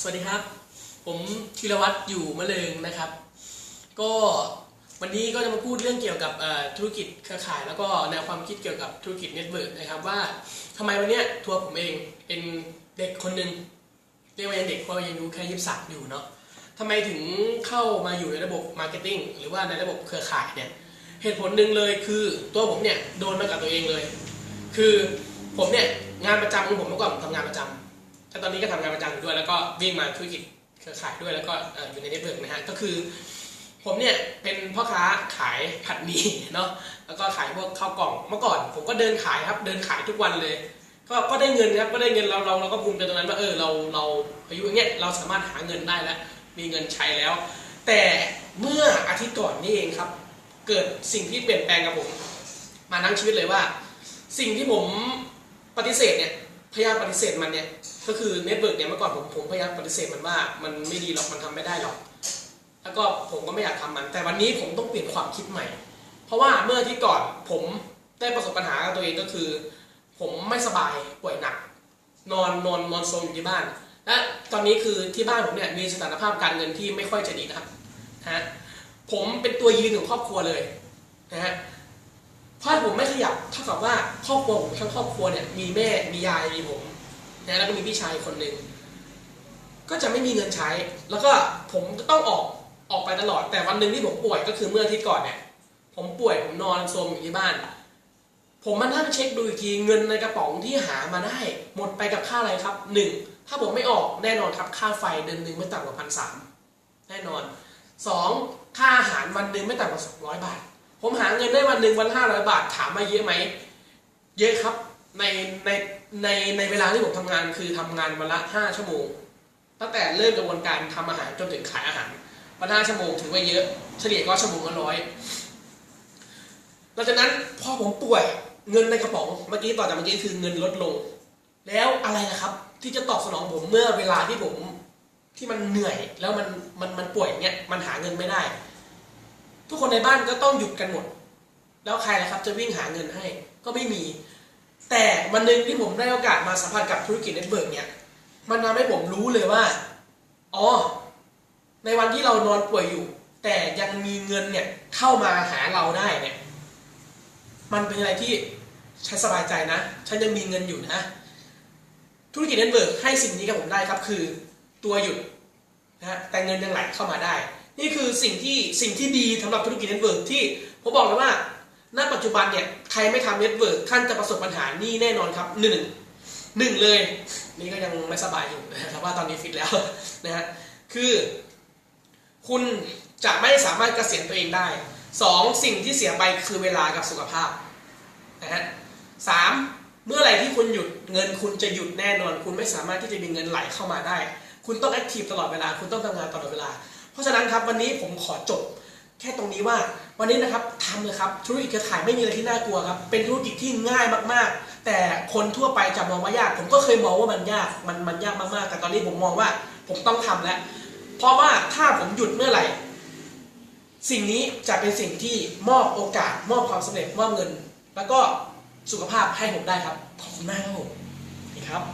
สวัสดีครับ ผมธีรวัตรอยู่มะเริงนะครับ ก็วันนี้ก็จะมาพูดเรื่องเกี่ยวกับธุรกิจเครือข่าย แล้วก็แนวความคิดเกี่ยวกับธุรกิจเน็ตเวิร์กนะครับว่าทำไมวันนี้ทัวร์ผมเองเป็นเด็กคนหนึ่งเรียกว่ายังเด็กเพราะยังอายุแค่ยี่สิบสามอยู่เนาะทำไมถึงเข้ามาอยู่ในระบบมาร์เก็ตติ้งหรือว่าในระบบเครือข่ายเนี่ยเหตุผลหนึ่งเลยคือตัวผมเนี่ยโดนมากับตัวเองเลย คือผมเนี่ยงานประจำของผมเมื่อก่อนผมทำงานประจำ แต่ตอนนี้ก็ทำงานประจำอยู่ด้วย แล้วก็วิ่งมาธุรกิจเครือข่ายด้วยแล้วก็เอ่ออยู่ในเน็ตเวิร์กนะฮะก็คือ ผมเนี่ยเป็นพ่อค้าขายผัดหมี่เนาะแล้วก็ขายพวกข้าวกล่องเมื่อก่อน ผมก็เดินขายครับ เดินขายทุกวันเลย ก็ก็ได้เงินครับก็ได้เงินเราเราเราก็ภูมิใจตรงนั้นว่าเออเราเราอายุอย่างเงี้ยเราสามารถหาเงินได้แล้ว มีเงินใช้แล้ว แต่เมื่ออาทิตย์ก่อนนี่เองครับ เกิดสิ่งที่เปลี่ยนแปลงกับผม มาทั้งชีวิตเลยว่า สิ่งที่ผมปฏิเสธเนี่ย พยายามปฏิเสธมันเนี่ยก็คือเน็ตเวิร์กเนี่ยเมื่อก่อนผมผมพยายามปฏิเสธมันว่ามันไม่ดีหรอกมันทำไม่ได้หรอก แล้วก็ผมก็ไม่อยากทำมัน แต่วันนี้ผมต้องเปลี่ยนความคิดใหม่ เพราะว่าเมื่อที่ก่อนผมได้ประสบปัญหากับตัวเองก็คือ ผมไม่สบายป่วยหนัก นอนนอนนอนโซมอยู่ที่บ้าน และตอนนี้คือที่บ้านผมเนี่ยมีสถานภาพการเงินที่ไม่ค่อยจะดีนะครับฮะผมเป็นตัวยืนของครอบครัวเลยนะฮะ ถ้าผมไม่ขยับเท่ากับว่าครอบครัวผมทั้งครอบครัวเนี่ยมีแม่มียายมีผมนะแล้วก็มีพี่ชายคนหนึ่งก็จะไม่มีเงินใช้ แล้วก็ผมก็ต้องออกออกไปตลอด แต่วันหนึ่งที่ผมป่วยก็คือเมื่ออาทิตย์ก่อนเนี่ย ผมป่วยผมนอนโซมอยู่ที่บ้าน ผมมานั่งเช็คดูอีกทีเงินในกระป๋องที่หามาได้ หมดไปกับค่าอะไรครับหนึ่งถ้าผมไม่ออกแน่นอนครับค่าไฟเดือนหนึ่งไม่ต่ำกว่าพันสามแน่นอนสองค่าอาหารวันหนึ่งไม่ต่ำกว่าสองร้อยบาท ผมหาเงินได้วันหนึ่งวันห้าร้อยบาทถามมาเยอะไหม เยอะครับ ในในในในเวลาที่ผมทำงานคือทำงานวันละห้าชั่วโมง ตั้งแต่เริ่มกระบวนการทำอาหารจนถึงขายอาหารวันห้าชั่วโมงถือว่าเยอะ เฉลี่ยก็ชั่วโมงละร้อยหลังจากนั้นพอผมป่วยเงินในกระป๋องเมื่อกี้ต่อจากเมื่อกี้คือเงินลดลง แล้วอะไรนะครับ ที่จะตอบสนองผมเมื่อเวลาที่ผมที่มันเหนื่อยแล้วมันมันมันป่วยเงี้ยมันหาเงินไม่ได้ ทุกคนในบ้านก็ต้องหยุดกันหมด แล้วใครล่ะครับจะวิ่งหาเงินให้ก็ไม่มี แต่วันหนึ่งที่ผมได้โอกาสมาสัมผัสกับธุรกิจเน็ตเวิร์กเนี่ยมันทำให้ผมรู้เลยว่าอ๋อในวันที่เรานอนป่วยอยู่ แต่ยังมีเงินเนี่ยเข้ามาหาเราได้เนี่ยมันเป็นอะไรที่ฉันสบายใจนะ ฉันยังมีเงินอยู่นะ ธุรกิจเน็ตเวิร์กให้สิ่งนี้กับผมได้ครับ คือตัวหยุดนะแต่เงินยังไหลเข้ามาได้ นี่คือสิ่งที่สิ่งที่ดีสำหรับธุรกิจเน็ตเวิร์กที่ผมบอกเลยว่าณปัจจุบันเนี่ยใครไม่ทำเน็ตเวิร์กท่านจะประสบปัญหานี่แน่นอนครับหนึ่งหนึ่งเลย นี่ก็ยังไม่สบายอยู่นะครับว่าตอนนี้ฟิตแล้วนะฮะคือ คุณจะไม่สามารถเกษียณตัวเองได้สองสิ่งที่เสียไปคือเวลากับสุขภาพนะฮะสามเมื่อไหร่ที่คุณหยุดเงินคุณจะหยุดแน่นอน คุณไม่สามารถที่จะมีเงินไหลเข้ามาได้ คุณต้องแอคทีฟตลอดเวลา คุณต้องทำงานตลอดเวลา เพราะฉะนั้นครับวันนี้ผมขอจบแค่ตรงนี้ว่า วันนี้นะครับทำเลยครับธุรกิจเครือข่ายไม่มีอะไรที่น่ากลัวครับเป็นธุรกิจที่ง่ายมากๆ แต่คนทั่วไปจะมองว่ายาก ผมก็เคยมองว่ามันยากมันมันยากมากๆ แต่ตอนนี้ผมมองว่าผมต้องทำแล้ว เพราะว่าถ้าผมหยุดเมื่อไหร่ สิ่งนี้จะเป็นสิ่งที่มอบโอกาส มอบความสำเร็จมอบเงิน แล้วก็สุขภาพให้ผมได้ครับขอบคุณมากครับผมนี่ครับ